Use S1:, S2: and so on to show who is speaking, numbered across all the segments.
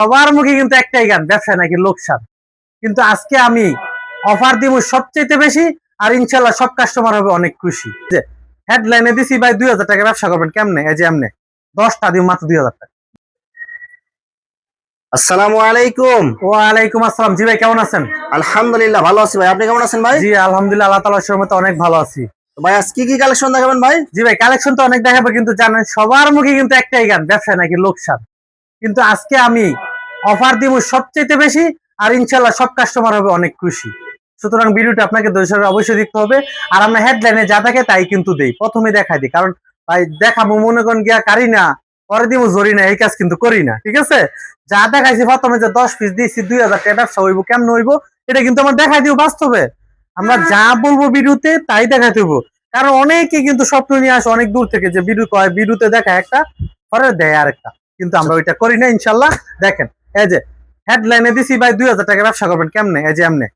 S1: সবার মুখে কিন্তু একটাই গান ব্যবসা নাকি লোকসান। কিন্তু আজকে আমি অফার দিব সবচেয়ে বেশি আর ইনশাল্লাহ সব কাস্টমার হবে অনেক খুশি। যে হেডলাইনে দিছি ভাই দুই হাজার টাকা ব্যবসা করবেন কেমনে? এই যে এমনে দশটা দিব মাত্র দুই হাজার টাকা।
S2: আসসালামু আলাইকুম।
S1: ওয়ালাইকুম আসসালাম। জি ভাই কেমন আছেন?
S2: আলহামদুলিল্লাহ ভালো আছি ভাই। আপনি কেমন আছেন ভাই?
S1: জি আলহামদুলিল্লাহ আল্লাহ তালার সহমতে অনেক ভালো আছি।
S2: ভাই আজ কি কি কালেকশন দেখাবেন ভাই?
S1: জি ভাই কালেকশন তো অনেক দেখাবো কিন্তু জানেন সবার মুখে কিন্তু একটাই গান ব্যবসা নাকি লোকসান। কিন্তু আজকে আমি অফার দিব সবচেয়ে বেশি, আর ইনশাল্লাহ সব কাস্টমার হবে অনেক খুশি। সুতরাং ভিডিওটা আপনাকে দর্শক অবশ্যই দেখতে হবে। আর আমরা হেডলাইনে যা থাকে তাই কিন্তু দেই। প্রথমে দেখাই দিই, কারণ ভাই দেখাবো মনে করেন গিয়া কারি না, পরে দিব জরি না, এই কাজ কিন্তু করি না, ঠিক আছে? যা দেখাইছি প্রথমে যে দশ পিস দিয়েছি, দুই হাজার টাকা ব্যবসা হইব, কেমন হইব, এটা কিন্তু আমার দেখাই দিব বাস্তবে। আমরা যা বলব ভিডিওতে তাই দেখাই দেবো। কারণ অনেকে কিন্তু স্বপ্ন নিয়ে আসে অনেক দূর থেকে যে ভিডিও কয়, ভিডিওতে দেখা একটা, পরে দেয় আরেকটা। কিন্তু আমরা ওইটা করি না, ইনশাল্লাহ। দেখেন এই যে হেডলাইনে দিছি ভাই দুই হাজার টাকা ব্যবসা করবেন কেমনে? এই যে এমনে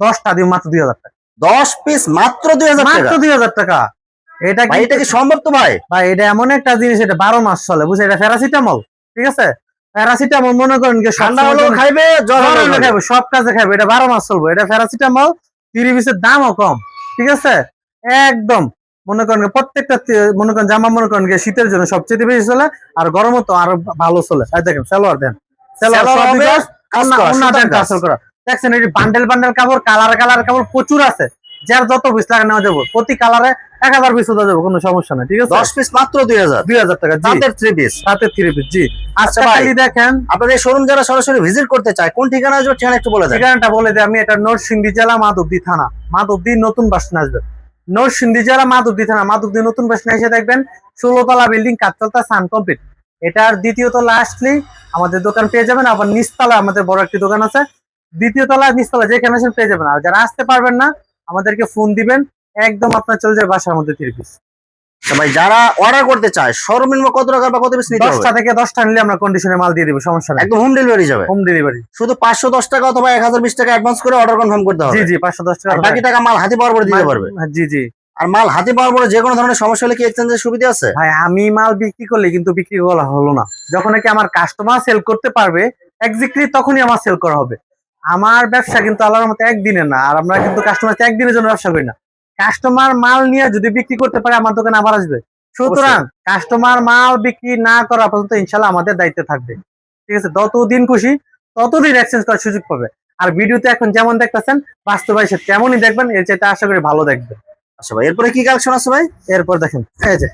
S1: দশটা দিব মাত্র দুই হাজার টাকা।
S2: দশ পিস মাত্র দুই হাজার
S1: মাত্র দুই হাজার টাকা। এটা কি
S2: এটা কি সম্ভব তো ভাই?
S1: ভাই এটা এমন একটা জিনিস এটা বারো মাস চলে বুঝছে এটা প্যারাসিটামল ঠিক আছে? প্যারাসিটামল মনে করেন
S2: ঠান্ডা হলেও খাইবে জ্বর হলেও খাইবে।
S1: সব কাজে খাইবো এটা বারো মাস চলবো। এটা প্যারাসিটামল তিরিশের দামও কম ঠিক আছে? একদম মনে করেন প্রত্যেকটা মনে করেন জামা মনে করেন শীতের জন্য সবচেয়ে বেশি চলে আর গরমও তো আরও ভালো চলে। দেখেন সালোয়ার দেন। সালোয়ার
S2: সালোয়ার
S1: সবই
S2: হবে,
S1: দশ,
S2: কাজ
S1: অন্য-
S2: করা,
S1: অন্য
S2: সুতার
S1: দেন
S2: কাজ।
S1: কাজ করা। দেখছেন এই বান্ডেল বান্ডেল কাপড় কালার কালার কাপড় প্রচুর আছে। যার যত পিস লাগে নেওয়া যাব। প্রতি কালারে এক হাজার পিস দেওয়া যাব কোনো সমস্যা নেই ঠিক আছে?
S2: দশ পিস মাত্র দুই হাজার।
S1: দুই হাজার টাকা জি।
S2: থ্রি পিস
S1: সাথে থ্রি পিস জি। আচ্ছা খালি দেখেন।
S2: আপনাদের শোরুম যারা সরাসরি ভিজিট করতে চায় কোন ঠিকানা আসবে ঠিকানা একটু বলে দেন।
S1: ঠিকানাটা বলে দিই আমি এটা নরসিংদী জেলা মাধবদী থানা। মাধবদী নতুন বাসনে আসবে। নরসিংদী জেলা মাধবদী থানা মাধবদী নতুন বাসনে এসে দেখবেন ষোলোতলা বিল্ডিং কাঠতলা সান কমপ্লিট। এটার দ্বিতীয়ত আসলেই আমাদের দোকান পেয়ে যাবেন আবার নিচতলা আমাদের বড় একটি দোকান আছে। দ্বিতীয় তলা নিচতলা যেখানে আসেন পেয়ে যাবেন আর যারা আসতে পারবেন না আমাদেরকে ফোন দিবেন একদম আপনার চলে যাবে বাসার মধ্যে থ্রি পিস
S2: ভাই যারা অর্ডার করতে চায় সর্বনিম্ন কত টাকা বা কত পিস নিতে হবে?
S1: দশটা থেকে দশটা নিলে আমরা কন্ডিশনে মাল দিয়ে দিব সমস্যা নেই।
S2: একদম হোম ডেলিভারি যাবে।
S1: হোম ডেলিভারি
S2: শুধু পাঁচশো দশ টাকা অথবা এক হাজার বিশ টাকা অ্যাডভান্স করে অর্ডার কনফার্ম করতে হবে।
S1: জি জি পাঁচশো দশ
S2: আর
S1: টাকা
S2: বাকি টাকা মাল হাতে পাওয়ার পরে দিতে পারবে।
S1: জি জি।
S2: আর মাল হাতে পাওয়ার পরে যে কোনো ধরনের সমস্যা হলে কি এক্সচেঞ্জের সুবিধা আছে?
S1: ভাই আমি মাল বিক্রি করলে কিন্তু বিক্রি করা হলো না। যখন নাকি আমার কাস্টমার সেল করতে পারবে এক্স্যাক্টলি তখনই আমার সেল করা হবে। আমার ব্যবসা কিন্তু আল্লাহর মতো একদিনের না আর আমরা কিন্তু কাস্টমার একদিনের জন্য ব্যবসা করি না। কাস্টমার মাল নিয়ে যদি বিক্রি করতে পারে আমার দোকানে আবার আসবে। সুতরাং কাস্টমার মাল বিক্রি না করা পর্যন্ত ইনশাল্লাহ আমাদের দায়িত্বে থাকবে। ঠিক আছে? যতদিন খুশি ততদিন এক্সচেঞ্জ করার সুযোগ পাবে। আর ভিডিওতে এখন যেমন দেখতেছেন বাস্তবায় সে তেমনই দেখবেন এর চাইতে আশা করি ভালো দেখবেন।
S2: আচ্ছা ভাই এরপরে কি কালেকশন আছে ভাই?
S1: এরপর দেখেন এই যে।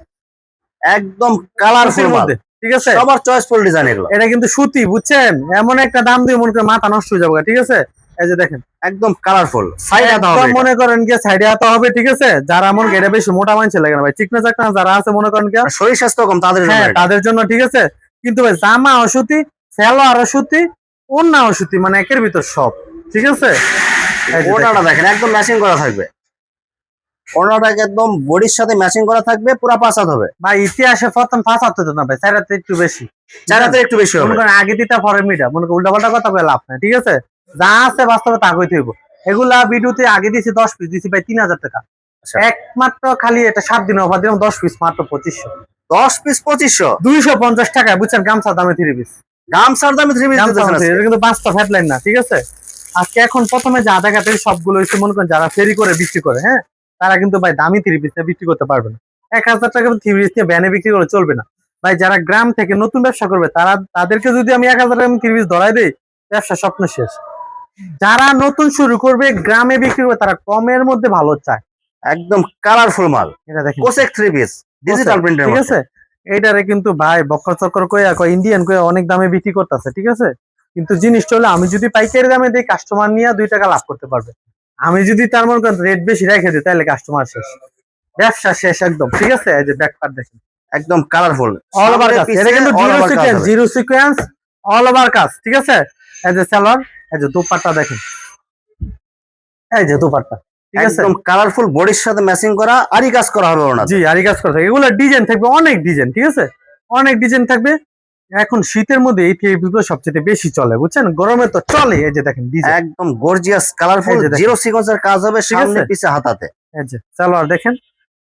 S2: একদম কালারফুল
S1: মধ্যে ঠিক আছে?
S2: সবার চয়েসফুল ডিজাইন এগুলো।
S1: এটা কিন্তু সুতি বুঝছেন? এমন একটা দাম দিয়ে মনে করেন মাথা নষ্ট হয়ে যাবে ঠিক আছে? এই যে দেখেন।
S2: একদম কালারফুল সাইড আদা হবে
S1: মনে করেন কি সাইডে হাতে হবে ঠিক আছে? যারা মন এটা বেশি মোটা মানছে লাগে না ভাই? চিকনা চাকনা যারা আছে মনে করেন কি
S2: শরীর স্বাস্থ্য কম তাদের জন্য
S1: হ্যাঁ তাদের জন্য ঠিক আছে? কিন্তু ভাই জামা অসুতি সেলোয়ার অসুতি অন্য অসুতি মানে একের ভিতর সব ঠিক আছে? দেখেন।
S2: দেখেন একদম ম্যাচিং করা থাকবে। একদম বডির সাথে ম্যাচিং করা থাকবে পুরো পাঁচ হাত হবে।
S1: ভাই ইতিহাসে প্রথম হতে না ভাই একটু বেশি।
S2: চার হাতে একটু বেশি হবে।
S1: আগে দিতে পরে মিটা মনে কথা বলে লাভ নাই ঠিক আছে? যা আছে বাস্তবে তা কইতে হইব। এগুলা ভিডিওতে আগে দিছি দশ পিস দিছি ভাই তিন হাজার টাকা।
S2: আচ্ছা।
S1: একমাত্র খালি এটা সাত দিন অফার দিলাম দশ পিস মাত্র পঁচিশশো।
S2: দশ পিস পঁচিশশো?
S1: দুইশো পঞ্চাশ টাকায় বুঝছেন? গামছা দামে থ্রি পিস
S2: গামছার দামে থ্রি পিস
S1: কিন্তু বাস্তব হেডলাইন না ঠিক আছে? আজকে এখন প্রথমে যা দেখাতে সবগুলো হচ্ছে মনে করেন যারা ফেরি করে বিক্রি করে হ্যাঁ? তারা কিন্তু ভাই দামি থ্রি পিস বিক্রি করতে পারবে না। এক হাজার টাকা থ্রি পিস নিয়ে ব্যানে বিক্রি করে চলবে না। ভাই যারা গ্রাম থেকে নতুন ব্যবসা করবে তারা তাদেরকে যদি আমি এক হাজার টাকা থ্রি পিস ধরাই দিই ব্যবসা স্বপ্ন শেষ। যারা নতুন শুরু করবে গ্রামে বিক্রি করবে তারা কমের মধ্যে ভালো চায়।
S2: একদম কালারফুল মাল।
S1: এটা দেখেন।
S2: কোসেক থ্রি পিস ডিজিটাল প্রিন্টের
S1: ঠিক আছে? এটারে কিন্তু ভাই বক্কর চক্কর কইয়া কয় ইন্ডিয়ান কইয়া অনেক দামে বিক্রি করতেছে ঠিক আছে? কিন্তু জিনিসটা হলো আমি যদি পাইকারি দামে দিই কাস্টমার নিয়ে দুই টাকা লাভ করতে পারবে। আমি যদি তার মনে করেন রেট বেশি রেখে দিই তাহলে কাস্টমার শেষ। ব্যবসা শেষ একদম ঠিক আছে? এই যে ব্যাক পার্ট দেখেন।
S2: একদম কালারফুল
S1: অল ওভার কাজ এটা কিন্তু zero sequence zero sequence all over কাজ ঠিক আছে? এই যে সেলর এই যে দুপাট্টা দেখেন। এই যে দুপাট্টা ঠিক আছে?
S2: একদম কালারফুল বডির সাথে ম্যাচিং করা আরই কাজ করা হবে ওনার
S1: জি আরি কাজ করা থাকে। এগুলো ডিজাইন থাকবে অনেক ডিজাইন ঠিক আছে? অনেক ডিজাইন থাকবে। এখন শীতের মধ্যে এই গুলো সবচেয়ে বেশি চলে বুঝছেন? গরমে তো চলে এই যে দেখেন
S2: একদম গর্জিয়াস কালারফুল। জিরো সিকোয়েন্সের কাজ হবে সামনে পিছে হাতাতে।
S1: এই যে সালোয়ার দেখেন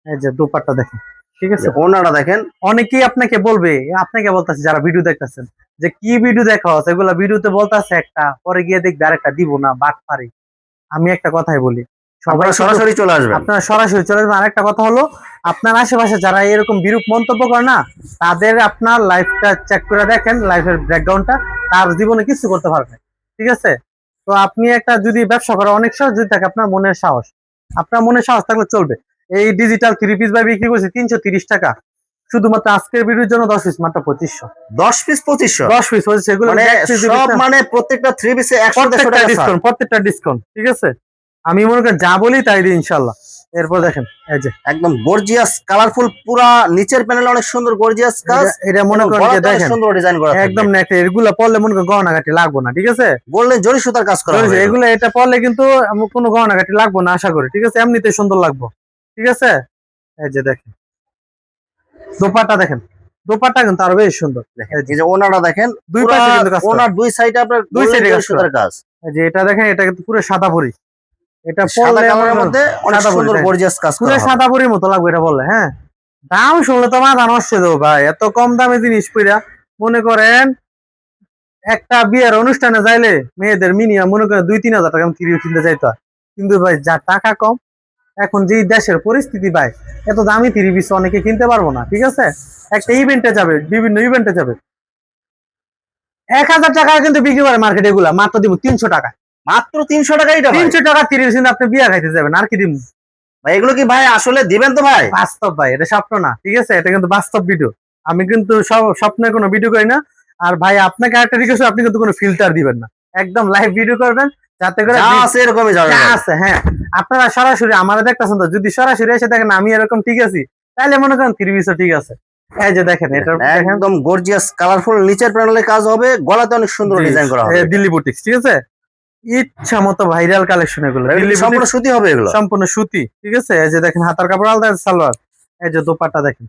S1: এই যে দুপাট্টা দেখেন ঠিক আছে?
S2: ওনারা দেখেন।
S1: অনেকেই আপনাকে বলবে আপনাকে বলতেছে যারা ভিডিও দেখতেছেন যে কি ভিডিও দেখা? হচ্ছে এগুলা ভিডিওতে বলতেছে একটা পরে গিয়ে দেখবে আরেকটা দিব না বাট পারি। আমি একটা কথাই বলি সবাই
S2: সরাসরি চলে আসবে
S1: আপনারা সরাসরি চলে যাবেন আরেকটা কথা হলো আপনার আশেপাশে যারা এরকম বিরূপ মন্তব্য করে না তাদের আপনার লাইফটা চেক করে দেখেন লাইফের ব্যাকগ্রাউন্ডটা তার জীবনে কিছু করতে পারবে। ঠিক আছে? তো আপনি একটা যদি ব্যবসা করা অনেক সহজ যদি থাকে আপনার মনের সাহস। আপনার মনের সাহস থাকলে চলবে। এই ডিজিটাল থ্রি পিস বাই বিক্রি করছি তিনশো তিরিশ টাকা। শুধুমাত্র আজকের ভিডিওর জন্য দশ পিস মাত্র পঁচিশশো।
S2: দশ পিস পঁচিশশো?
S1: দশ পিস পঁচিশশো এগুলো
S2: মানে সব মানে প্রত্যেকটা থ্রি পিসে একশো টাকা
S1: ডিসকাউন্ট প্রত্যেকটা ডিসকাউন্ট ঠিক আছে? আমি মনে করি যা বলি তাই দিই ইনশাল্লাহ এরপর দেখেন এই যে।
S2: একদম গর্জিয়াস কালারফুল পুরা নিচের প্যানেলে অনেক সুন্দর গর্জিয়াস কাজ।
S1: এটা- মনে করেন যে দেখেন
S2: সুন্দর ডিজাইন করা
S1: একদম নেক এগুলা পড়লে মনে করেন গহনাঘাটি লাগবো না ঠিক আছে?
S2: গোল্ডেন জরি সুতার কাজ করা হবে
S1: এগুলো এটা পড়লে কিন্তু কোনো গহনাঘাটি লাগবো না আশা করি ঠিক আছে? এমনিতে সুন্দর লাগবো ঠিক আছে? এই যে দেখেন দোপাটা দেখেন দোপাটা কিন্তু আরও বেশ সুন্দর। এই যে-
S2: এই যে ওনারা দেখেন
S1: দুই পাশে কিন্তু কাজ
S2: ওনার দুই সাইডে আপনার
S1: দুই
S2: জরি
S1: কাজ। এই যে এটা দেখেন এটা কিন্তু পুরো সাদা পরি এটা
S2: সাদা কালারের মধ্যে অনেক
S1: পরি,
S2: সুন্দর গর্জিয়াস কাজ
S1: পুরো সাদা পরির মতো লাগবে এটা বললে হ্যাঁ? দাম শুনলে তো মাথা নষ্ট দেবো ভাই। এত কম দামে জিনিস পইরা মনে করেন একটা বিয়ের অনুষ্ঠানে যাইলে মেয়েদের মিনিমাম মনে করেন দুই তিন হাজার টাকা কিনতে যাইতে। কিন্তু ভাই যা টাকা কম এখন যেই দেশের পরিস্থিতি ভাই এত দামি থ্রি পিস অনেকে কিনতে পারব না ঠিক আছে? একটা ইভেন্টে যাবে বিভিন্ন ইভেন্টে যাবে। এক হাজার টাকা কিন্তু বিক্রি করে মার্কেটে এগুলা মাত্র দিব তিনশো টাকা
S2: মাত্র তিনশো টাকা এটা ভাই।
S1: তিনশো টাকা তিরিশ কিন্তু আপনি বিয়া খাইতে যাবেন আর কি দিব
S2: ভাই, এগুলো কি ভাই আসলে দিবেন তো ভাই?
S1: বাস্তব ভাই এটা স্বপ্ন না ঠিক আছে? এটা কিন্তু বাস্তব ভিডিও আমি কিন্তু সব স্বপ্নের কোনো ভিডিও করি না। আর ভাই আপনাকে একটা রিকোয়েস্ট আপনি কিন্তু কোনো ফিল্টার দিবেন না। একদম লাইভ ভিডিও করবেন যাতে করে
S2: আছে এরকমই যাবে
S1: আছে হ্যাঁ। আপনারা সরাসরি আমাদের দেখতেছেন তো যদি সরাসরি এসে দেখেন আমি এরকম ঠিক আছি তাহলে মনে করেন তিরিশও ঠিক আছে। এই যে দেখেন এটা
S2: একদম গর্জিয়াস কালারফুল নিচের প্যানেলে কাজ হবে গলাতে অনেক সুন্দর ডিজাইন করা হবে।
S1: দিল্লি বুটিক্স ঠিক আছে? ইচ্ছা মতো ভাইরাল কালেকশন এগুলো।
S2: সম্পূর্ণ সুতি হবে এগুলো?
S1: সম্পূর্ণ সুতি ঠিক আছে? এই যে দেখেন হাতার কাপড় আলাদা সালোয়ার এই যে দোপাট্টা দেখেন।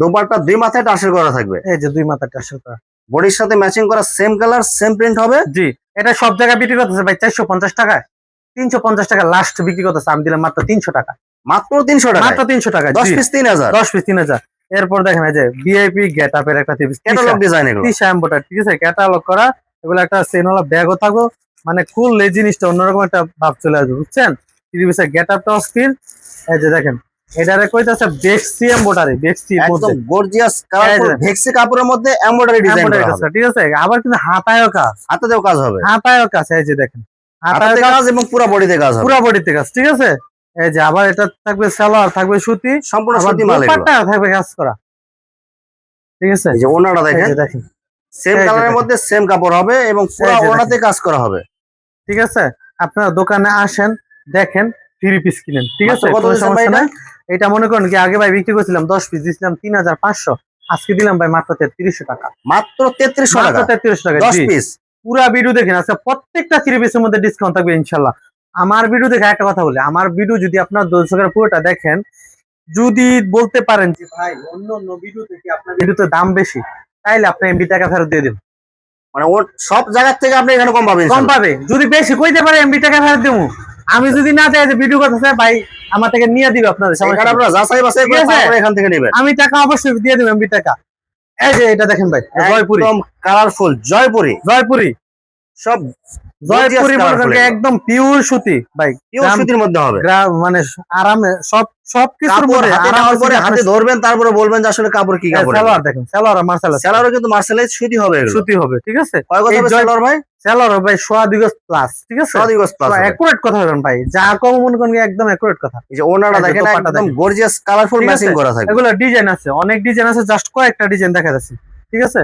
S2: দোপাট্টা দুই মাথায় টাসের করা থাকবে।
S1: এই যে দুই মাথায় টাসেল করা।
S2: বডির সাথে ম্যাচিং করা সেম কালার সেম প্রিন্ট হবে?
S1: জি এটা সব জায়গায় বিক্রি করতেছে ভাই চারশো পঞ্চাশ টাকায়। তিনশো পঞ্চাশ টাকা লাস্ট বিক্রি করতেছে আমি দিলাম মাত্র তিনশো টাকা
S2: মাত্র তিনশো টাকা
S1: মাত্র তিনশো টাকা
S2: দশ পিস তিন হাজার?
S1: দশ পিস তিন হাজার। এরপর দেখেন এই যে ভিআইপি গেট আপের একটা
S2: ক্যাটালগ ডিজাইন এগুলো।
S1: তিসা এম্বোটার ঠিক আছে? ক্যাটালগ করা এগুলো একটা সেনওয়ালা ব্যাগও থাকো মানে কুল এই জিনিসটা অন্যরকম একটা ভাব চলে আসবে বুঝছেন? গেট আপটা অস্থির এই যে দেখেন এটারে কইতাছে বেক্সি এম্বোটারি বেক্সি
S2: একদম গর্জিয়াস কালারফুল ভেক্সি কাপড়ের মধ্যে এমব্রয়ডারি ডিজাইন করা হবে।
S1: ঠিক আছে? আবার কিন্তু হাতায়ও কাজ।
S2: হাতেও কাজ হবে।
S1: হাতায়ও কাজ এই যে দেখেন। হাতায়ও কাজ
S2: কাজ এবং পুরো বডিতে কাজ হবে।
S1: পুরো বডিতে কাজ ঠিক আছে? এই যে আবার এটা থাকবে সালোয়ার থাকবে সুতি
S2: সম্পূর্ণ সুতি মাল এগুলো।
S1: থাকবে কাজ করা। ঠিক আছে?
S2: এই যে ওনাটা দেখেন।
S1: দেখেন।
S2: সেম কালারের মধ্যে সেম কাপড় হবে এবং পুরো ওনাতে কাজ করা হবে।
S1: ঠিক আছে? আপনারা দোকানে আসেন দেখেন থ্রি পিস কিনেন। ঠিক আছে? কোনো সমস্যা
S2: এটা?
S1: নাই? এটা মনে করেন কি আগে ভাই বিক্রি করছিলাম দশ পিস দিয়েছিলাম তিন হাজার পাঁচশো। আজকে দিলাম ভাই মাত্র তেত্রিশশো টাকা।
S2: মাত্র তেত্রিশশো টাকা?
S1: তেত্রিশশো টাকা
S2: দশ পিস
S1: পুরা ভিডিও দেখেন আজকে প্রত্যেকটা থ্রি পিসের মধ্যে ডিসকাউন্ট থাকবে ইনশাল্লাহ। আমার ভিডিও দেখে একটা কথা বলি আমার ভিডিও যদি আপনার দর্শকের পুরোটা দেখেন যদি বলতে পারেন যে ভাই অন্য অন্য ভিডিও থেকে আপনার ভিডিওতে দাম বেশি তাইলে আপনি এমবি টাকা ফেরত দিয়ে দেবেন
S2: মানে ওর সব জায়গার থেকে আপনি এখানে কম পাবেন
S1: কম পাবে। যদি বেশি কইতে পারে এমবি টাকা ফেরত দেবো আমি যদি না চাই যে ভিডিও কথা চাই ভাই আমার থেকে নিয়ে দিবে আপনাদের সবাই
S2: এখানে। আপনারা যাচাই বাছাই করে তারপরে এখান থেকে নেবেন।
S1: আমি টাকা অবশ্যই দিয়ে দেবো এমবি টাকা। এই যে এটা দেখেন ভাই জয়পুরি।
S2: একদম কালারফুল জয়পুরি।
S1: জয়পুরি।
S2: সব
S1: জয়পুরি। একদম পিওর সুতি ভাই
S2: পিওর সুতির মধ্যে হবে।
S1: মানে আরামে সব
S2: পরে হাতে ধরবেন তারপরে বলবেন যে আসলে কাপড় কি
S1: এই
S2: কাপড়
S1: সালোয়ার দেখেন সালোয়ার মার্শাল
S2: স্যালারও কিন্তু মার্শালাইজ সুতি হবে
S1: সুতি হবে ঠিক আছে?
S2: কয় কথা
S1: এই
S2: হবে
S1: জয়-
S2: স্যালার ভাই?
S1: সালোয়ার ভাই সোয়া দিগজ প্লাস ঠিক আছে? কথা বলেন ভাই যা কম মনে করেন একদম কথা।
S2: এই যে ওনাটা দেখেন
S1: দোপাট্টা
S2: একদম গর্জিয়াস কালারফুল ম্যাচিং করা থাকবে।
S1: এগুলো ডিজাইন আছে অনেক ডিজাইন আছে জাস্ট কয়েকটা ডিজাইন দেখা যাচ্ছে ঠিক আছে?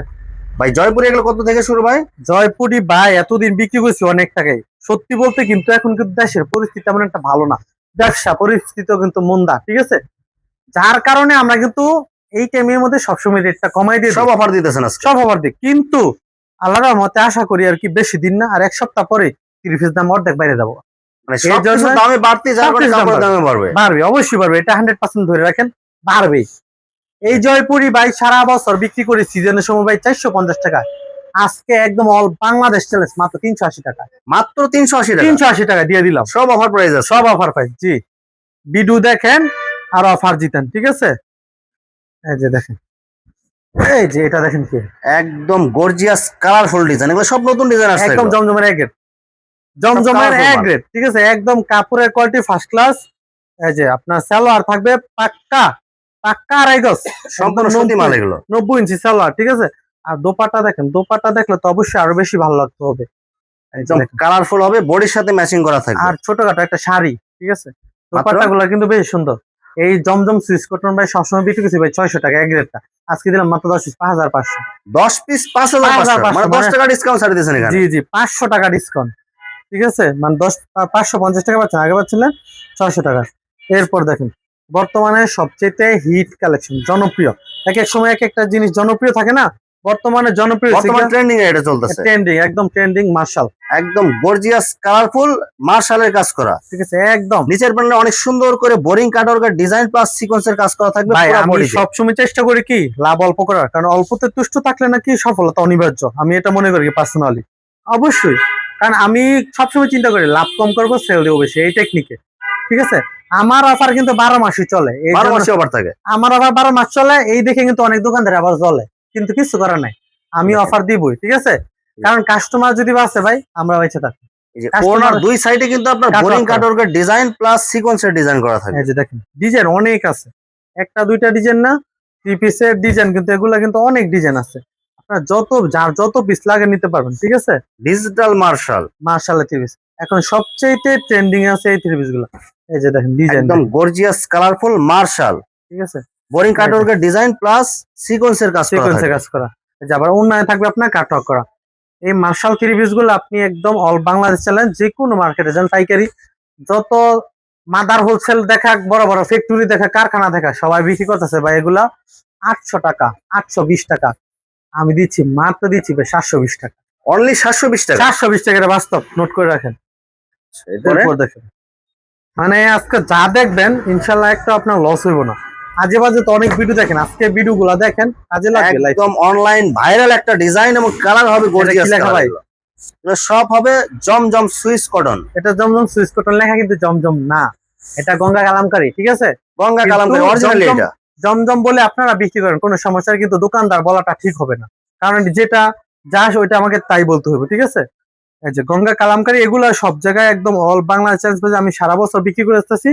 S2: ভাই জয়পুরি এগুলো কত থেকে শুরু ভাই?
S1: জয়পুরি ভাই এতদিন বিক্রি করছি অনেক টাকায়। সত্যি বলতে কিন্তু এখন কিন্তু দেশের পরিস্থিতি তেমন একটা ভালো না। ব্যবসা পরিস্থিতি কিন্তু মন্দা ঠিক আছে? যার কারণে আমরা কিন্তু এই টাইমের মধ্যে সবসময় রেটটা কমাই দিয়ে
S2: সব
S1: দিই।
S2: অফার দিতেছেন আজকে?
S1: সব হবার দিক কিন্তু আল্লাহর মতে আশা করি আর কি বেশি দিন না আর এক সপ্তাহ পরে তিরিশ দাম অর্ধেক বাইরে যাব।
S2: মানে বাড়বে।
S1: বাড়বে। অবশ্যই বাড়বে। এটা হান্ড্রেড পার্সেন্ট ধরে রাখেন বাড়বেই। এই জয়পুরি ভাই সারা বছর বিক্রি করে সিজনের সময় ভাই চারশো পঞ্চাশ টাকা। আজকে একদম অল বাংলাদেশ চ্যালেঞ্জ মাত্র তিনশো আশি টাকা।
S2: মাত্র তিনশো আশি টাকা?
S1: তিনশো আশি টাকা দিয়ে দিলাম।
S2: সব অফার প্রাইস
S1: সব অফার পাই জি। বিডু দেখেন আর অফার জিতেন ঠিক আছে? এই যে দেখেন। এই যে এটা দেখেন কি?
S2: একদম গর্জিয়াস কালারফুল ডিজাইন এগুলো সব নতুন ডিজাইন আসছে
S1: একদম। জমজমের এক গ্রেড জমজমের এক। গ্রেড ঠিক আছে? একদম কাপড়ের কোয়ালিটি ফার্স্ট ক্লাস এই যে আপনার সালোয়ার থাকবে পাক্কা। পাক্কা আড়াই গজ।
S2: সম্পূর্ণ মাল
S1: নব্বই-
S2: এগুলো।
S1: নব্বই ইঞ্চি সালোয়ার ঠিক আছে? আর দোপাটা দেখেন দোপাটা দেখলে তো অবশ্যই আরও বেশি ভালো লাগতে হবে।
S2: কালারফুল হবে বডির সাথে ম্যাচিং করা থাকবে।
S1: আর ছোটখাটো একটা শাড়ি ঠিক আছে? দোপাট্টা গুলো কিন্তু বেশ সুন্দর। এই জমজম সুইচ কটন ভাই সবসময় বিক্রি করছি ভাই ছয়শো টাকা এক গ্রেডটা আজকে দিলাম মাত্র দশ পিস পাঁচ হাজার পাঁচশো।
S2: দশ পিস পাঁচ হাজার পাঁচশো, মানে দশ
S1: মানে-
S2: টাকা ডিসকাউন্ট ছাড়ে দিয়েছেন
S1: জি জি পাঁচশো টাকা ডিসকাউন্ট ঠিক আছে? মানে দশ পাঁচশো পঞ্চাশ টাকা পাচ্ছেন আগে পাচ্ছিলেন ছয়শো টাকা। এরপর দেখেন বর্তমানে সবচেয়ে হিট কালেকশন জনপ্রিয়। এক এক সময় এক একটা জিনিস জনপ্রিয় থাকে না বর্তমানে জনপ্রিয়
S2: বর্তমান ট্রেন্ডিং এটা চলতেছে।
S1: ট্রেন্ডিং একদম ট্রেন্ডিং মার্শাল।
S2: একদম গর্জিয়াস কালারফুল মার্শালের কাজ করা।
S1: ঠিক আছে একদম।
S2: নিচের প্যানেলে অনেক সুন্দর করে বোরিং কাটওয়ার্কের ডিজাইন প্লাস সিকোয়েন্সের কাজ করা থাকবে
S1: আমি সবসময় চেষ্টা করি কি লাভ অল্প করার কারণ অল্পতে তুষ্ট থাকলে নাকি সফলতা অনিবার্য আমি এটা মনে করি পার্সোনালি অবশ্যই কারণ আমি সবসময় চিন্তা করি লাভ কম করব সেল দেবো বেশি এই টেকনিকে ঠিক আছে? আমার অফার কিন্তু বারো মাসই চলে।
S2: বারো মাসে অফার থাকে?
S1: আমার আবার বারো মাস চলে এই দেখে কিন্তু অনেক দোকানদার আবার চলে কিন্তু কিছু করার নাই। আমি অফার দিবই ঠিক আছে? কারণ কাস্টমার যদি বাঁচে ভাই আমরা বেঁচে থাকি।
S2: এই যে
S1: Customer-
S2: কোনার দুই সাইডে কিন্তু আপনার বোরিং কাটওয়ার্কের ডিজাইন প্লাস সিকোয়েন্সের ডিজাইন করা থাকবে
S1: এই যে দেখেন ডিজাইন অনেক আছে। একটা দুইটা ডিজাইন না থ্রি পিসের ডিজাইন কিন্তু এগুলা কিন্তু অনেক ডিজাইন আছে। আপনার যত যার যত পিস লাগে নিতে পারবেন ঠিক আছে?
S2: Digital marshal
S1: marshal three piece এখন সবচেয়ে ট্রেন্ডিং আছে এই থ্রি পিসগুলা। এই যে দেখেন ডিজাইন
S2: একদম গর্জিয়াস কালারফুল মার্শাল
S1: ঠিক আছে?
S2: বোরিং কাটওয়ার্কের ডিজাইন প্লাস সিকোয়েন্সের কাজ করা
S1: সিকোয়েন্সে কাজ করা। এই যে আবার উন্নয়ন থাকবে আপনার কাটক করা। এই মার্শাল থ্রি পিসগুলো আপনি একদম অল বাংলাদেশ চালান যে কোনো মার্কেটে যান পাইকারি যত মাদার হোলসেল দেখা বড় বড় ফ্যাক্টরি দেখা কারখানা দেখা সবাই বিক্রি করতেছে ভাই এগুলা আটশো টাকা আটশো বিশ টাকা। আমি দিচ্ছি মাত্র দিচ্ছি ভাই সাতশো বিশ টাকা।
S2: অনলি সাতশো বিশ টাকা।
S1: সাতশো বিশ টাকা বাস্তব নোট করে রাখেন। মানে আজকে যা দেখবেন ইনশাল্লাহ একটা আপনার লস হইব না। আজে বাজে তো অনেক ভিডিও দেখেন আজকে ভিডিও গুলা দেখেন কাজে লাগবে
S2: একদম অনলাইন ভাইরাল একটা ডিজাইন এবং কালার হবে গর্জিয়াস
S1: লেখা ভাই?
S2: সব হবে জমজম সুইস কটন
S1: এটা জমজম সুইচ কটন লেখা কিন্তু জমজম না। এটা গঙ্গা কালামকারী ঠিক আছে?
S2: গঙ্গা
S1: কিন্তু
S2: কালাম অরিজিনাল
S1: জমজম-
S2: এটা।
S1: জমজম বলে আপনারা বিক্রি করেন কোনো সমস্যা কিন্তু দোকানদার বলাটা ঠিক হবে না। কারণ যেটা যা ওইটা আমাকে তাই বলতে হবে ঠিক আছে? এই যে গঙ্গা কালামকারী এগুলা সব জায়গায় একদম অল বাংলা চান্স চ্যান্স আমি সারা বছর বিক্রি করে আসতেছি।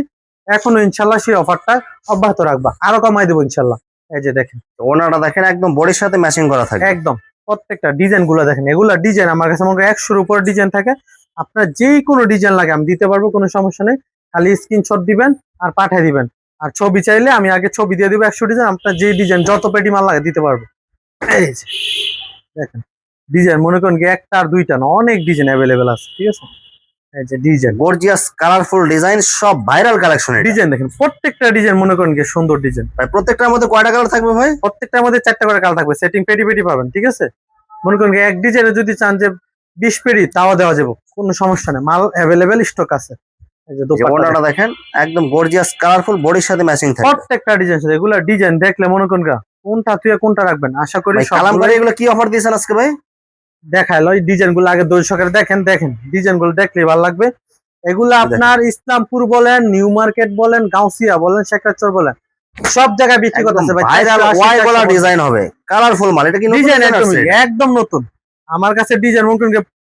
S1: এখনও ইনশাল্লাহ সেই অফারটা অব্যাহত রাখবা। আরও কমাই দেবো ইনশাল্লাহ। এই যে দেখেন।
S2: ওনাটা দেখেন একদম বডির সাথে ম্যাচিং করা থাকে।
S1: একদম। প্রত্যেকটা ডিজাইনগুলো দেখেন। এগুলা ডিজাইন আমার কাছে মনে করেন একশোর উপর ডিজাইন থাকে। আপনার যেই কোনো ডিজাইন লাগে আমি দিতে পারব কোনো সমস্যা নেই। খালি স্ক্রিনশট দিবেন আর পাঠিয়ে দিবেন। আর ছবি চাইলে আমি আগে ছবি দিয়ে দিবো একশো ডিজাইন আপনার যে ডিজাইন যত পেটি মাল লাগে দিতে পারব। এই যে, দেখেন। ডিজাইন মনে করেন কি একটা আর দুইটা না অনেক ডিজাইন অ্যাভেলেবেল আছে ঠিক আছে? এই যে ডিজাইন
S2: গর্জিয়াস কালারফুল ডিজাইন সব ভাইরাল কালেকশন
S1: ডিজাইন দেখেন প্রত্যেকটা ডিজাইন মনে করেন কি সুন্দর ডিজাইন
S2: ভাই প্রত্যেকটার মধ্যে কয়টা কালার থাকবে ভাই?
S1: প্রত্যেকটার মধ্যে চারটা করে কাল থাকবে সেটিং পেটি পেটি পাবেন ঠিক আছে? মনে করেন কি এক ডিজাইনে যদি চান যে বিশ পেটি তাও দেওয়া যাবে কোনো সমস্যা নেই মাল অ্যাভেলেবেল স্টক আছে। এই যে
S2: যে ওনাটা দেখেন। একম গর্জিয়াস কালারফুল বডির সাথে ম্যাচিং থাকে।
S1: প্রত্যেকটা ডিজাইন আছে এগুলা ডিজাইন দেখলে মনে করেন গা, কোনটা তুই কোনটা রাখবেন? আশা করি
S2: কালামকারী এগুলো কি অফার দিয়েছেন আজকে ভাই?
S1: দেখাইলো এই ডিজাইনগুলো আগে দর্শকের দেখেন দেখেন ডিজাইনগুলো দেখলে ভালো লাগবে। এগুলা আপনার ইসলামপুর বলেন নিউ মার্কেট বলেন গাউসিয়া বলেন শেখাচর বলেন সব জায়গায় বিক্রি করতেছে ভাই।
S2: ওয়াই গলা
S1: 450
S2: ডিজাইন হবে। কালারফুল মাল এটা কি
S1: ডিজাইন একদম নতুন। আমার কাছে ডিজাইন মনে করেন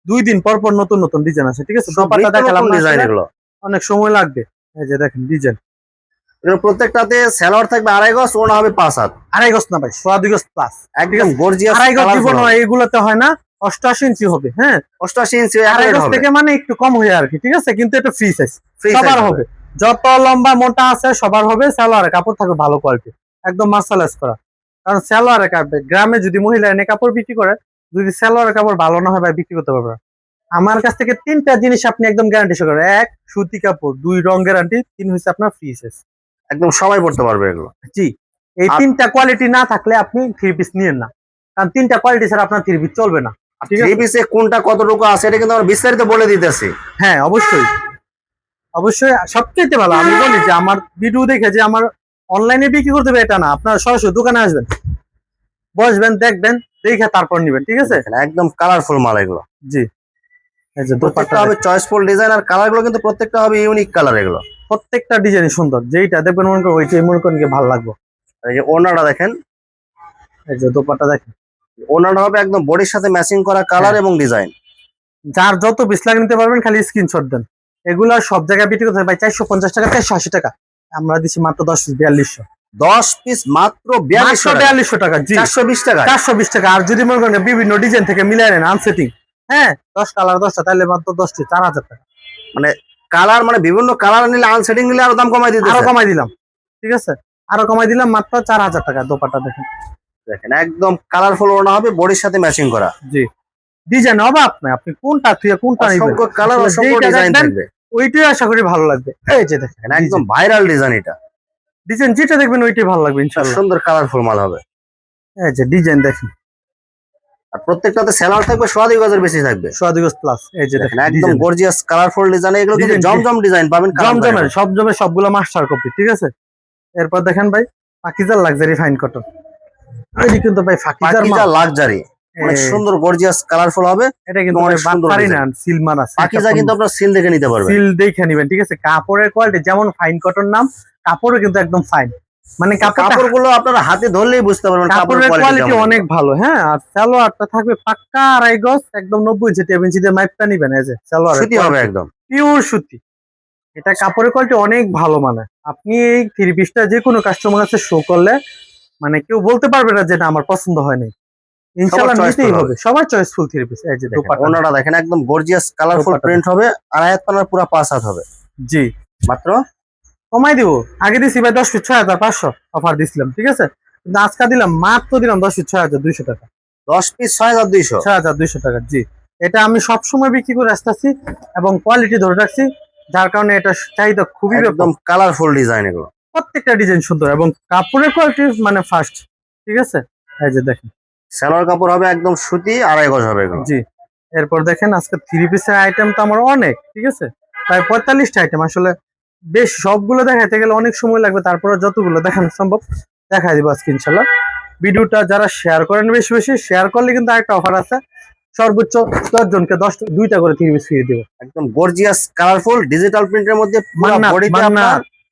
S1: দুই দিন পর পর নতুন নতুন ডিজাইন আছে ঠিক আছে?
S2: সব
S1: দোপাট্টা দেখালাম
S2: ডিজাইন এগুলো।
S1: অনেক সময় লাগবে। এই যে দেখেন ডিজাইন
S2: এগুলো প্রত্যেকটাতে স্যালোয়ার থাকবে আড়াই গজ ওনা হবে পাঁচ হাত।
S1: আড়াই গজ না ভাই সোয়া দুই গজ প্লাস
S2: একদম গর্জিয়াস
S1: আড়াই গজ দিব না এগুলোতে হয় না। অষ্টআশি ইঞ্চি হবে হ্যাঁ?
S2: অষ্টআশি ইঞ্চি
S1: থেকে মানে একটু কম হয়ে আর কি ঠিক আছে? কিন্তু এটা ফ্রি সাইজ সবার হবে। যত লম্বা মোটা আছে সবার হবে। সালোয়ারের কাপড় থাকবে ভালো কোয়ালিটি একদম করা। কারণ সালোয়ারের কাপড় গ্রামে যদি মহিলা এনে কাপড় বিক্রি করে যদি সালোয়ারের কাপড় ভালো না হয় ভাই বিক্রি করতে পারবে না। আমার কাছ থেকে তিনটা জিনিস আপনি একদম গ্যারান্টি সহকারে এক সুতি কাপড়। দুই রং গ্যারান্টি তিন হচ্ছে আপনার ফ্রি সাইজ
S2: একদম সবাই পড়তে পারবে এগুলো।
S1: জি। এই তিনটা কোয়ালিটি না থাকলে আপনি থ্রি পিস নিয়েন না। কারণ তিনটা কোয়ালিটি ছাড়া আপনার থ্রি পিস চলবে না।
S2: থ্রি পিসে কোনটা কতটুকু আছে এটা কিন্তু আমরা বিস্তারিত বলে দিতেছি।
S1: হ্যাঁ অবশ্যই। অবশ্যই সবচেয়ে ভালো আমি বলি যে আমার ভিডিও দেখে যে আমার অনলাইনে বিক্রি করতে হবে এটা না। আপনারা সরাসরি দোকানে আসবেন। বসবেন দেখবেন দেখে তারপর নিবেন ঠিক আছে?
S2: একদম কালারফুল মাল এগুলো।
S1: জি।
S2: প্রত্যেকটা হবে চয়েসফুল ডিজাইন আর কালারগুলো কিন্তু প্রত্যেকটা হবে ইউনিক কালার এগুলো।
S1: প্রত্যেকটা ডিজাইন সুন্দর। যেইটা দেখবেন মনে করেন ওইটাই মনে করেন ভালো লাগবে।
S2: এই যে ওনাটা দেখেন।
S1: এই যে দোপাট্টা দেখেন।
S2: ওনাটা হবে একদম বডির সাথে ম্যাচিং করা কালার
S1: হ্যাঁ।
S2: এবং ডিজাইন
S1: যার যত পিস লাগে নিতে পারবেন খালি স্ক্রিনশট দেন। এগুলা সব জায়গায় বিক্রি করতে ভাই চারশো পঞ্চাশ টাকা চারশো আশি টাকা। আমরা দিচ্ছি মাত্র দশ পিস বিয়াল্লিশশো।
S2: দশ পিস মাত্র বিয়াল্লিশশো
S1: বিয়াল্লিশশো টাকা
S2: চারশো বিশ টাকা।
S1: চারশো বিশ টাকা। আর যদি মনে করেন বিভিন্ন ডিজাইন থেকে মিলাই নেন আনসেটিং হ্যাঁ দশ কালার দশটা তাহলে মাত্র দশটি চার হাজার টাকা।
S2: মানে কালার মানে বিভিন্ন কালার নিলে আনসেটিং নিলে আরও দাম কমাই দিতে
S1: আরও কমাই দিলাম ঠিক আছে? আরও কমাই দিলাম মাত্র চার হাজার টাকা দোপাটা দেখেন।
S2: দেখেন একদম কালারফুল ওনা হবে বডির সাথে ম্যাচিং করা।
S1: জি। ডিজাইন হবে আপনি আপনি কোনটা তুই কোনটা নিবেন?
S2: অসংখ্য কালার অসংখ্য ডিজাইন থাকবে।
S1: ওইটাই আশা করি ভালো লাগবে। এই যে দেখেন
S2: একদম ভাইরাল ডিজাইন এটা।
S1: ডিজাইন যেটা দেখবেন ওইটাই ভালো লাগবে ইনশাল্লাহ
S2: সুন্দর কালারফুল মাল হবে।
S1: এই যে ডিজাইন দেখেন।
S2: আর প্রত্যেকটাতে সেলার থাকবে সোয়াদি গজের বেশি থাকবে।
S1: সোয়াদিগজ প্লাস এই যে
S2: দেখেন একদম গর্জিয়াস কালারফুল ডিজাইন এগুলো কিন্তু জমজম ডিজাইন পাবেন
S1: জমজমের সব জমে সবগুলো মাস্টার কপি ঠিক আছে? এরপর দেখেন ভাই পাকিজার লাক্সারি ফাইন কটন এটি কিন্তু ভাই ফাকিজার
S2: পাকিজা লাক্সারি অনেক সুন্দর গর্জিয়াস কালারফুল হবে।
S1: এটা কিন্তু
S2: অনেক সুন্দর
S1: না। সিলমান আছে।
S2: পাকিজা কিন্তু আপনার সিল দেখে নিতে পারবেন।
S1: সিল দেখে নিবেন ঠিক আছে? কাপড়ের কোয়ালিটি যেমন ফাইন কটন নাম কাপড়ও কিন্তু একদম ফাইন মানে কাপড়
S2: কাপড়গুলো আপনারা হাতে ধরলেই বুঝতে পারবেন কাপড়ের
S1: কোয়ালিটি অনেক ভালো হ্যাঁ? আর সালোয়ারটা থাকবে পাক্কা আড়াই গজ একদম নব্বই ইঞ্চি টেপ ইঞ্চি দিয়ে মাইপটা নিবেন এই যে সালোয়ার
S2: সুতি হবে একদম।
S1: পিওর সুতি। এটা কাপড়ের কোয়ালিটি অনেক ভালো মানে আপনি এই থ্রি পিসটা যে কোনো কাস্টমার কাছে শো করলে মানে কেউ বলতে পারবে না যেটা আমার পছন্দ হয়নি ইনশাআল্লাহ নিতেই
S2: হবে।
S1: হবে। সবার চয়েসফুল থ্রি পিস এই যে
S2: দেখেন, ওনাটা দেখেন একদম গর্জিয়াস কালারফুল প্রিন্ট হবে আর আয়াত পানার পুরো পাঁচ হাত হবে।
S1: জি।
S2: মাত্র?
S1: কমাই দিব। আগে দিছি ভাই দশ ফিট ছয় হাজার পাঁচশো। অফার দিছিলাম ঠিক আছে? কিন্তু আজকে দিলাম মাত্র দিলাম দশ ফিট ছয় হাজার দুইশো টাকা।
S2: দশ পিস ছয় হাজার দুইশো?
S1: ছয় হাজার দুইশো টাকা জি। এটা আমি সবসময় বিক্রি করে আসতেছি এবং কোয়ালিটি ধরে রাখছি। যার কারণে এটা চাহিদা খুবই
S2: একদম কালারফুল ডিজাইন এগুলো।
S1: প্রত্যেকটা ডিজাইন সুন্দর এবং কাপড়ের কোয়ালিটি মানে ফার্স্ট ঠিক আছে? এই যে দেখেন।
S2: সেলোয়ার কাপড় হবে একদম সুতি আড়াই গজ হবে এগুলো।
S1: জি। এরপর দেখেন আজকে থ্রি পিসের আইটেম তো আমার অনেক ঠিক আছে? প্রায় পঁয়তাল্লিশটা আইটেম আসলে বেশ সবগুলো দেখাইতে গেলে অনেক সময় লাগবে তারপরে যতগুলো দেখানো সম্ভব দেখাই দিব আজকে ইনশাল্লাহ ভিডিওটা যারা শেয়ার করেন বেশি বেশি শেয়ার করলে কিন্তু আরেকটা অফার আছে। সর্বোচ্চ দশ জনকে দশ দুইটা করে থ্রি পিস ফিরিয়ে দিব।
S2: একদম গর্জিয়াস কালারফুল ডিজিটাল প্রিন্টের মধ্যে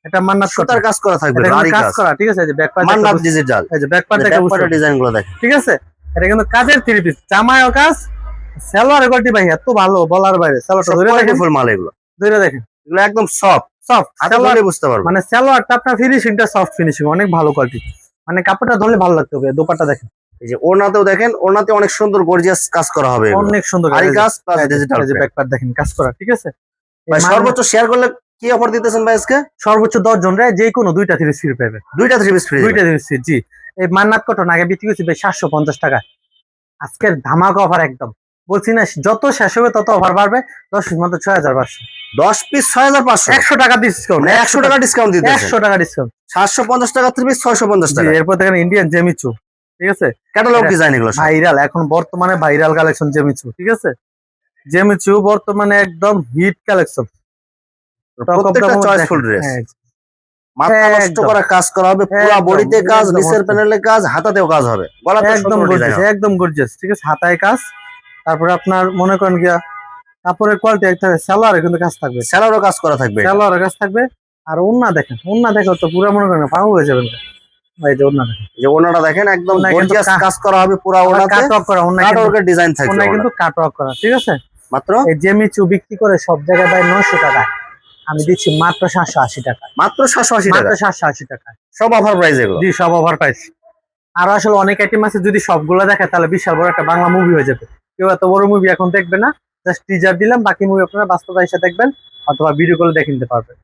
S2: পুরো
S1: মান্নাত
S2: বডিতে
S1: এটা মান্নাত
S2: সুতার কাজ করা থাকবে
S1: কাজ করা ঠিক আছে এই যে ব্যাক
S2: মান্নাত ডিজিটাল
S1: এই যে ব্যাক পার্ট থেকে
S2: ব্যাকপার্টের ডিজাইনগুলো দেখেন।
S1: ঠিক আছে এটা কিন্তু কাজের থ্রি পিস জামায়ও কাজ সালোয়ার কোয়ালিটি ভাই এত ভালো বলার বাইরে। সালোয়ারটা ধরে দেখেন।
S2: ফুল মাল এগুলো?
S1: ধরে দেখেন।
S2: এগুলো একদম সফট
S1: সফট
S2: বুঝতে পারবেন
S1: মানে সালোয়ারটা আপনার ফিনিশিংটা সফট ফিনিশিং অনেক ভালো কোয়ালিটি মানে কাপড়টা ধরলে ভালো লাগতে হবে দোপাট্টা দেখেন।
S2: এই যে ওনাতেও দেখেন ওনাতে অনেক সুন্দর গর্জিয়াস কাজ করা হবে
S1: অনেক সুন্দর।
S2: কাজ প্লাস ডিজিটাল
S1: ব্যাক পার্ট দেখেন কাজ করা ঠিক আছে?
S2: ভাই সর্বোচ্চ শেয়ার করলে কি অফার দিতেছেন ভাই আজকে?
S1: সর্বোচ্চ দশ জন রে যে কোনো দুইটা থ্রি ফ্রি পাবে
S2: দুইটা থ্রি ফ্রি
S1: দুইটা থ্রি ফ্রি জি। এই মান্নাত কটন আগে বিক্রি করছি ভাই সাতশো পঞ্চাশ টাকা। আজকের ধামাকা অফার একদম। বলছি না যত শেষ হবে তত অফার বাড়বে। দশ পিস মাত্র ছয় হাজার পাঁচশো।
S2: দশ পিস ছয় হাজার পাঁচশো?
S1: একশো টাকা ডিসকাউন্ট
S2: মানে একশো টাকা ডিসকাউন্ট দিতেছেন।
S1: একশো টাকা ডিসকাউন্ট
S2: সাতশো পঞ্চাশ টাকা থ্রি পিস ছয়শো পঞ্চাশ টাকা।
S1: এরপর দেখেন ইন্ডিয়ান জেমিচু ঠিক আছে?
S2: ক্যাটালগ ডিজাইন এগুলো
S1: ভাইরাল এখন বর্তমানে ভাইরাল কালেকশন জেমিচু ঠিক আছে? জেমিচু বর্তমানে একদম হিট কালেকশন
S2: প্রত্যেকটা চয়েসফুল ড্রেস মাথা নষ্ট
S1: একদম।
S2: করা কাজ করা হবে পুরো বডিতে কাজ নিচের প্যানেলে কাজ হাতাতেও কাজ হবে। গলাতে
S1: একদম গর্জিয়াস একদম গর্জিয়াস ঠিক আছে? হাতায় কাজ তারপরে আপনার মনে করেন গিয়া কাপড়ের কোয়ালিটি একটা কিন্তু কাজ থাকবে।
S2: কাজ করা থাকবে
S1: সালোয়ারের কাজ থাকবে। আর ওন্না দেখেন ওন্না দেখো তো পুরো মনে করেন পাগল হয়ে যাবেন। এই যে ওন্না দেখেন।
S2: যে ওনাটা দেখেন একদম গর্জিয়াস কাজ করা হবে পুরো ওনাতে
S1: কাট অফ করা ওন্না
S2: ডিজাইন থাকবে
S1: ওন্না কিন্তু কাট অফ করা ঠিক আছে?
S2: মাত্র?
S1: এই জেমিচু বিক্রি করে সব জায়গায় ভাই নয়শো টাকায় আমি দিচ্ছি মাত্র সাতশো আশি টাকা।
S2: মাত্র সাতশো আশি টাকা?
S1: সাতশো আশি টাকা।
S2: সব অফার প্রাইস এগুলো?
S1: জি সব অভার প্রাইস আর আসলে অনেক আইটেম আছে যদি সবগুলো দেখে তাহলে বিশাল বড় একটা বাংলা মুভি হয়ে যাবে। কেউ এত বড় মুভি এখন দেখবে না জাস্ট টিজার দিলাম বাকি মুভি আপনারা বাস্তবতা এসে দেখবেন অথবা ভিডিও কলে দেখে নিতে পারবেন।